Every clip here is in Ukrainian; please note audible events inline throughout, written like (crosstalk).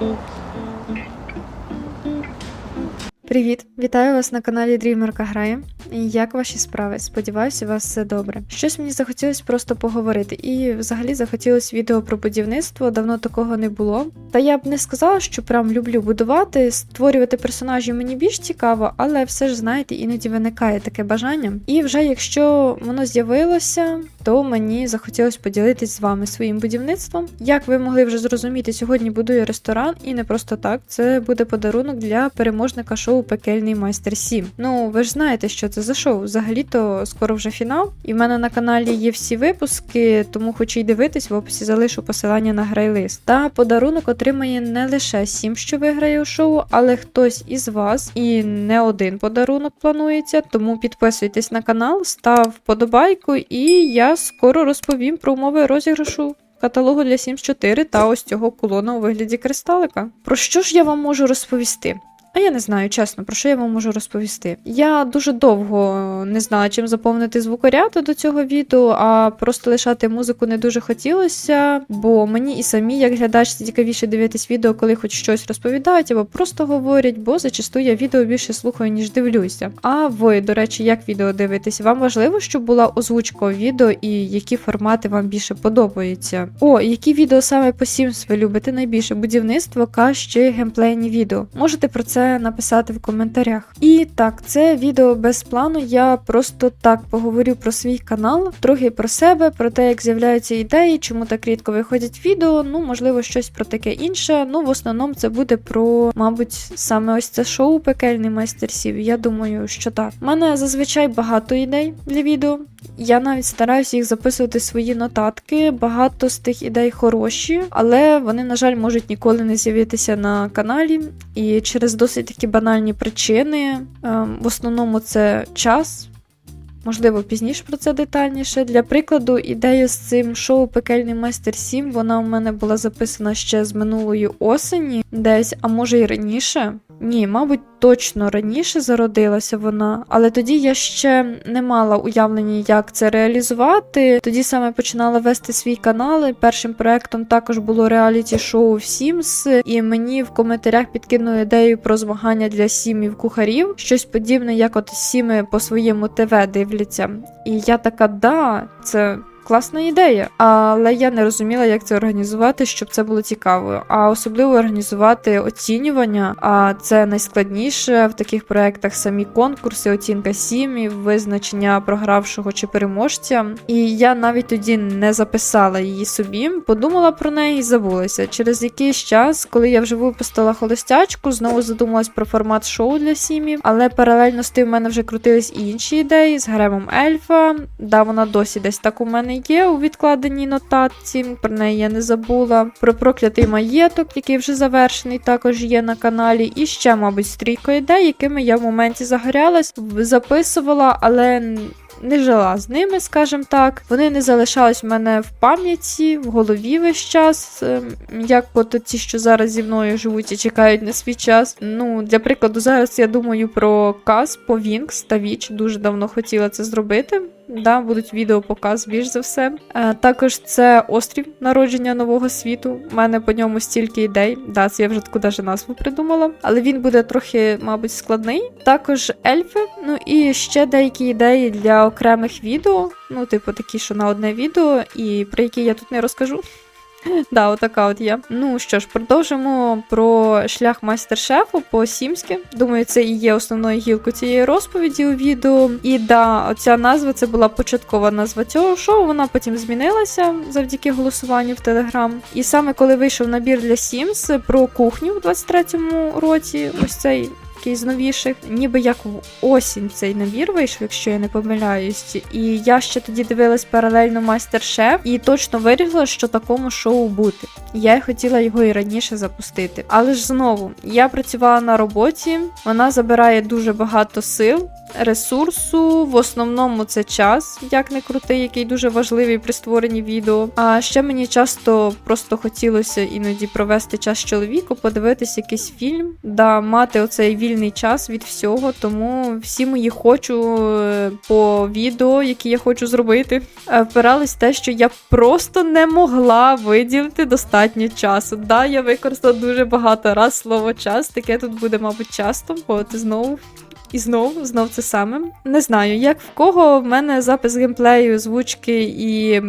Mm-hmm. Привіт, вітаю вас на каналі Дрімерка Грає. Як ваші справи? Сподіваюся, у вас все добре. Щось мені захотілося просто поговорити, і взагалі захотілося відео про будівництво, давно такого не було. Та я б не сказала, що прям люблю будувати, створювати персонажів мені більш цікаво, але все ж знаєте, іноді виникає таке бажання. І вже якщо воно з'явилося, то мені захотілося поділитись з вами своїм будівництвом. Як ви могли вже зрозуміти, сьогодні будую ресторан, і не просто так. Це буде подарунок для переможника шоу Пекельний майстер 7. Ну, ви ж знаєте, що це за шоу. Взагалі-то скоро вже фінал. І в мене на каналі є всі випуски, тому хочу й дивитись, в описі залишу посилання на грайлист. Та подарунок отримає не лише 7, що виграє у шоу, але хтось із вас, і не один подарунок планується. Тому підписуйтесь на канал, став вподобайку, і я скоро розповім про умови розіграшу. Каталогу для Sims 4 та ось цього кулона у вигляді кристалика. Про що ж я вам можу розповісти? А я не знаю, чесно, про що я вам можу розповісти. Я дуже довго не знала, чим заповнити звукоряд до цього відео, а просто лишати музику не дуже хотілося, бо мені і самі, як глядачці, цікавіше дивитись відео, коли хоч щось розповідають або просто говорять, бо зачасту я відео більше слухаю, ніж дивлюся. А ви, до речі, як відео дивитесь? Вам важливо, щоб була озвучка відео і які формати вам більше подобаються? О, які відео саме по Sims ви любите найбільше? Будівництво, каш чи геймплейні відео? Можете про це написати в коментарях. І так, це відео без плану. Я просто так поговорю про свій канал, трохи про себе, про те, як з'являються ідеї, чому так рідко виходять відео. Ну, можливо, щось про таке інше. Ну, в основному це буде про, мабуть, саме ось це шоу Пекельний майстер сів. Я думаю, що так. У мене зазвичай багато ідей для відео. Я навіть стараюся їх записувати свої нотатки. Багато з тих ідей хороші, але вони, на жаль, можуть ніколи не з'явитися на каналі. І через досить такі банальні причини. Ем, В основному це час. Можливо, пізніше про це детальніше. Для прикладу, ідея з цим шоу Пекельний майстер 7, вона у мене була записана ще з минулої осені, десь, а може й раніше. Ні, мабуть, точно раніше зародилася вона, але тоді я ще не мала уявлення, як це реалізувати. Тоді саме починала вести свій канал. Першим проектом також було реаліті-шоу в Sims, і мені в коментарях підкинули ідею про змагання для сімів кухарів, щось подібне, як от сіми по своєму ТВ дивляться. І я така, да, це. Класна ідея, але я не розуміла, як це організувати, щоб це було цікаво. А особливо організувати оцінювання. А це найскладніше в таких проектах самі конкурси, оцінка сімів, визначення програвшого чи переможця. І я навіть тоді не записала її собі, подумала про неї і забулася. Через якийсь час, коли я вже випустила холостячку, знову задумалась про формат шоу для сімів, але паралельно з тим в мене вже крутились і інші ідеї з гаремом ельфа. Да, вона досі десь так у мене є у відкладеній нотатці, про неї я не забула. Про проклятий маєток, який вже завершений, також є на каналі. І ще, мабуть, стрійко ідей, якими я в моменті загорялась, записувала, але. Не жила з ними, скажімо так. Вони не залишались в мене в пам'яті, в голові весь час. ем, Як от ті, що зараз зі мною живуть і чекають на свій час. Ну, для прикладу, зараз я думаю про Каз по Вінкс та Віч. Дуже давно хотіла це зробити. Да, будуть відеопоказ більш за все. Е, також це острів народження нового світу. У мене по ньому стільки ідей. Да, це я вже таку даже назву придумала. Але він буде трохи, мабуть, складний. Також ельфи. Ну і ще деякі ідеї для окремих відео. Ну, типу, такі, що на одне відео, і про які я тут не розкажу. (laughs) Да, отака от я. Ну що ж, продовжимо про шлях майстер-шефу по сімськи. Думаю, це і є основною гілкою цієї розповіді у відео. І да, оця назва це була початкова назва цього шоу. Вона потім змінилася завдяки голосуванню в Телеграм. І саме коли вийшов набір для Sims про кухню в 23-му році, ось цей. Який з новіших, ніби як в осінь цей набір вийшов, якщо я не помиляюсь. І я ще тоді дивилась паралельно майстер-шеф і точно вирішила, що такому шоу бути. Я хотіла його і раніше запустити. Але ж знову я працювала на роботі, вона забирає дуже багато сил. ресурсу. В основному це час, як не крутий, який дуже важливий при створенні відео. А ще мені часто просто хотілося іноді провести час з чоловіком, подивитись якийсь фільм, да мати оцей вільний час від всього. Тому всі мої хочу е, по відео, які я хочу зробити, е, впирались те, що я просто не могла виділити достатньо часу. Да, я використала дуже багато раз слово час. Таке тут буде, мабуть, часто, бо ти знову. І знов, знов це саме. Не знаю, як в кого в мене запис геймплею, звучки і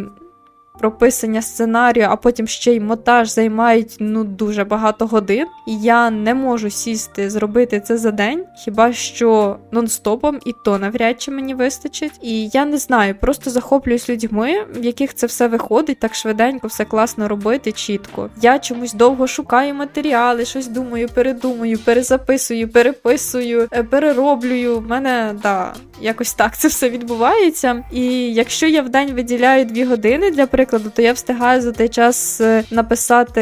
прописання сценарію, а потім ще й монтаж займають ну дуже багато годин. І я не можу сісти зробити це за день, хіба що нон-стопом, і то навряд чи мені вистачить. І я не знаю, просто захоплююсь людьми, в яких це все виходить так швиденько, все класно робити, чітко. Я чомусь довго шукаю матеріали, щось думаю, передумаю, перезаписую, переписую, е, перероблюю. У мене да, якось так це все відбувається. І якщо я в день виділяю дві години для прикладу, то я встигаю за той час е, написати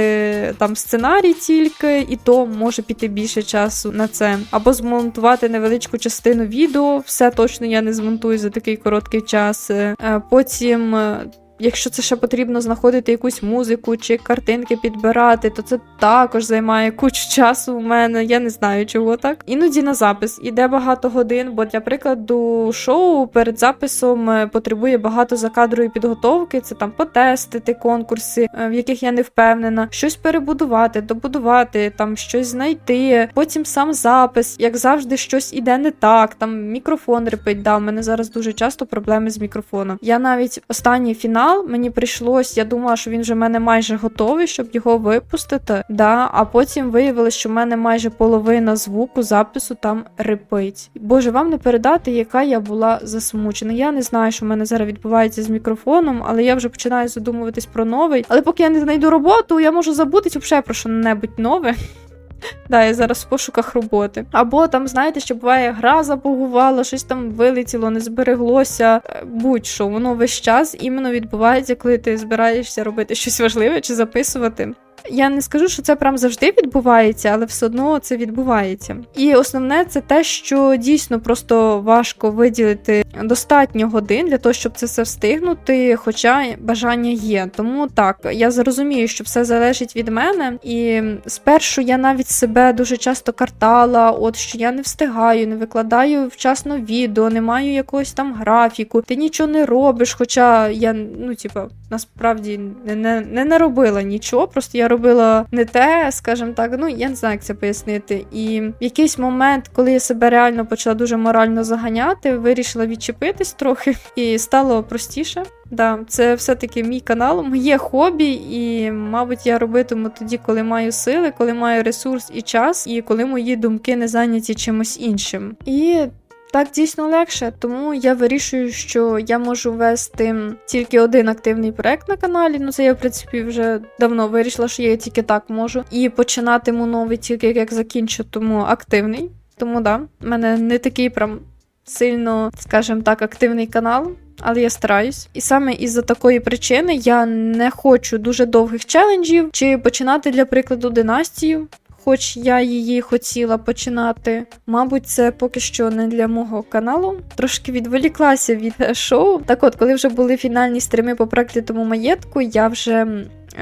там сценарій тільки, і то може піти більше часу на це. Або змонтувати невеличку частину відео. Все точно я не змонтую за такий короткий час. Е, Потім. Якщо це ще потрібно знаходити якусь музику чи картинки підбирати, то це також займає кучу часу у мене. Я не знаю чого так. Іноді на запис іде багато годин, бо для прикладу шоу перед записом е, потребує багато закадрової підготовки. Це там потестити конкурси, е, в яких я не впевнена, щось перебудувати, добудувати, там щось знайти. Потім сам запис, як завжди, щось іде не так. Там мікрофон репить. Да, у мене зараз дуже часто проблеми з мікрофоном. Я навіть останній фінал мені прийшлось, я думала, що він вже в мене майже готовий, щоб його випустити. Да, а потім виявилось, що в мене майже половина звуку запису там репить. Боже, вам не передати, яка я була засмучена. Я не знаю, що в мене зараз відбувається з мікрофоном, але я вже починаю задумуватись про новий. Але поки я не знайду роботу, я можу забутись взагалі про що-небудь нове. Да, я зараз в пошуках роботи. Або там, знаєте, що буває, гра забугувала, щось там вилетіло, не збереглося. Е, Будь-що, воно весь час іменно відбувається, коли ти збираєшся робити щось важливе чи записувати. Я не скажу, що це прям завжди відбувається, але все одно це відбувається. І основне це те, що дійсно просто важко виділити достатньо годин для того, щоб це все встигнути, хоча бажання є. Тому так, я зрозумію, що все залежить від мене. І спершу я навіть себе дуже часто картала, от що я не встигаю, не викладаю вчасно відео, не маю якогось там графіку, ти нічого не робиш. Хоча я, ну, типа, насправді не, не, не наробила нічого, просто я робила не те, скажімо так, ну я не знаю, як це пояснити. І в якийсь момент, коли я себе реально почала дуже морально заганяти, вирішила відчепитись трохи і стало простіше. Да, це все-таки мій канал, моє хобі, і, мабуть, я робитиму тоді, коли маю сили, коли маю ресурс і час, і коли мої думки не зайняті чимось іншим. І так дійсно легше, тому я вирішую, що я можу вести тільки один активний проект на каналі. Ну це я, в принципі, вже давно вирішила, що я тільки так можу. І починатиму новий тільки як закінчу, тому активний. Тому да, в мене не такий прям сильно, скажімо так, активний канал. Але я стараюсь. І саме із-за такої причини я не хочу дуже довгих челенджів чи починати, для прикладу, династію. Хоч я її хотіла починати. Мабуть, це поки що не для мого каналу. Трошки відволіклася від е, шоу. Так от, коли вже були фінальні стріми по проклятому маєтку, я вже.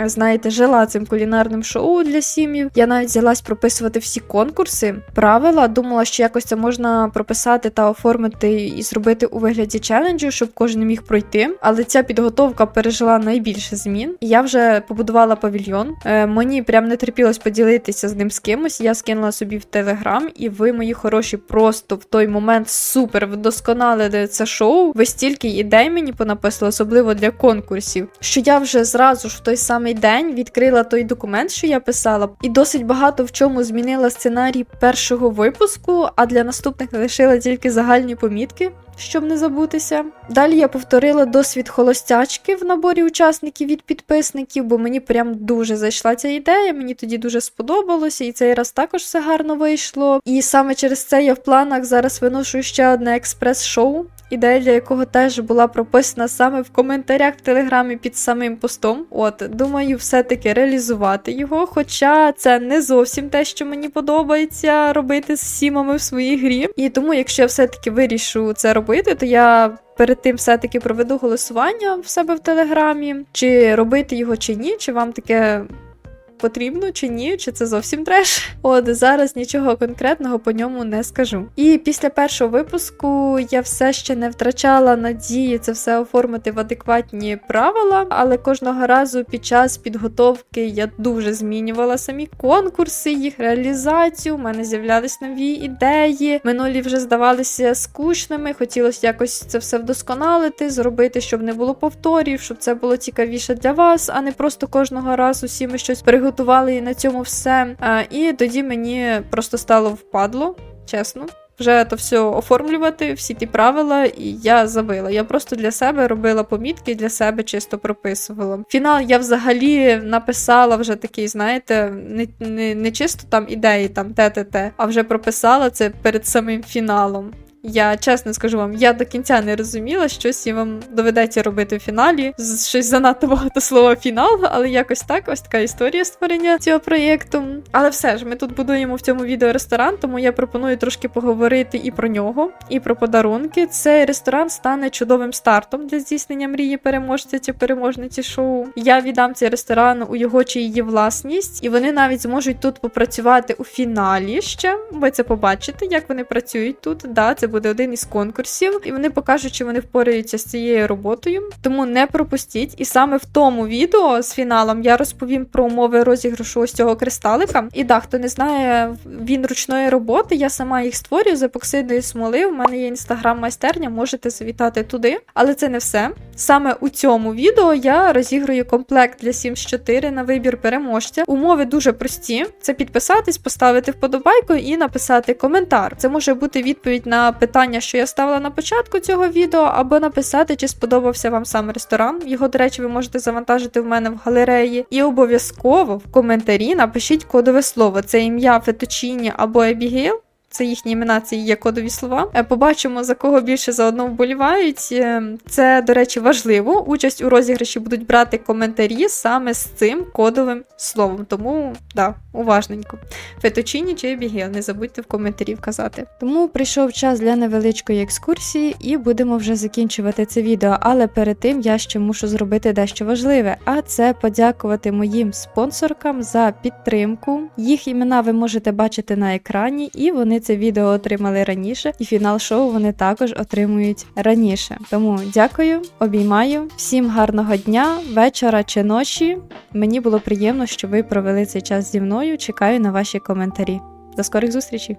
Е, Знаєте, жила цим кулінарним шоу для сім'їв. Я навіть взялась прописувати всі конкурси, правила. Думала, що якось це можна прописати та оформити і зробити у вигляді челенджу, щоб кожен міг пройти. Але ця підготовка пережила найбільше змін. Я вже побудувала павільйон. Е, мені прям не терпілось поділитися з ним з кимось. Я скинула собі в телеграм, і ви, мої хороші, просто в той момент супер вдосконалили це шоу. Ви стільки ідей мені понаписали, особливо для конкурсів, що я вже зразу ж в той самий день відкрила той документ, що я писала, і досить багато в чому змінила сценарій першого випуску, а для наступних лишила тільки загальні помітки. Щоб не забутися. Далі я повторила досвід холостячки в наборі учасників від підписників, бо мені прям дуже зайшла ця ідея. Мені тоді дуже сподобалося, і цей раз також все гарно вийшло. І саме через це я в планах зараз виношу ще одне експрес-шоу. Ідея для якого теж була прописана саме в коментарях в телеграмі під самим постом. От, думаю, все-таки реалізувати його. Хоча це не зовсім те, що мені подобається робити з сімами в своїй грі. І тому, якщо я все-таки вирішу це робити, то я. Перед тим все-таки проведу голосування в себе в телеграмі, чи робити його чи ні, чи вам таке потрібно чи ні, чи це зовсім треш. От зараз нічого конкретного по ньому не скажу. І після першого випуску я все ще не втрачала надії це все оформити в адекватні правила, але кожного разу під час підготовки я дуже змінювала самі конкурси, їх реалізацію. У мене з'являлись нові ідеї. Минулі вже здавалися скучними. Хотілося якось це все вдосконалити, зробити, щоб не було повторів, щоб це було цікавіше для вас, а не просто кожного разу всі ми щось приготували і на цьому все. І тоді мені просто стало впадло, чесно. Вже то все оформлювати, всі ті правила, і я забила. Я просто для себе робила помітки, для себе чисто прописувала. Фінал я взагалі написала вже такий, знаєте, не, не, не чисто там ідеї, там те-те-те, а вже прописала це перед самим фіналом. Я чесно скажу вам, я до кінця не розуміла, щось і вам доведеться робити в фіналі. Щось занадто багато слова фінал, але якось так, ось така історія створення цього проєкту. Але все ж, ми тут будуємо в цьому відео ресторан, тому я пропоную трошки поговорити і про нього, і про подарунки. Цей ресторан стане чудовим стартом для здійснення мрії переможця чи переможниці шоу. Я віддам цей ресторан у його чи її власність, і вони навіть зможуть тут попрацювати у фіналі ще. Ви це побачите, як вони працюють тут. Да, це буде один із конкурсів, і вони покажуть, чи вони впораються з цією роботою. Тому не пропустіть. І саме в тому відео з фіналом я розповім про умови розіграшу ось цього кристалика. І да, хто не знає, він ручної роботи. Я сама їх створюю з епоксидної смоли. У мене є інстаграм-майстерня, можете завітати туди. Але це не все. Саме у цьому відео я розіграю комплект для Sims 4 на вибір переможця. Умови дуже прості: це підписатись, поставити вподобайку і написати коментар. Це може бути відповідь на питання, що я ставила на початку цього відео, або написати, чи сподобався вам сам ресторан. Його, до речі, ви можете завантажити в мене в галереї. І обов'язково в коментарі напишіть кодове слово. Це ім'я Феточіні або Ебігейл. Це їхні імена, це є кодові слова. Е, Побачимо, за кого більше заодно вболівають. Е, Це, до речі, важливо. Участь у розіграші будуть брати коментарі саме з цим кодовим словом. Тому, да, уважненько. Феточіні чи Ебігейл, не забудьте в коментарі вказати. Тому прийшов час для невеличкої екскурсії, і будемо вже закінчувати це відео. Але перед тим я ще мушу зробити дещо важливе, а це подякувати моїм спонсоркам за підтримку. Їх імена ви можете бачити на екрані, і вони це відео отримали раніше, і фінал шоу вони також отримують раніше. Тому дякую, обіймаю. Всім гарного дня, вечора чи ночі. Мені було приємно, що ви провели цей час зі мною. Чекаю на ваші коментарі. До скорих зустрічей!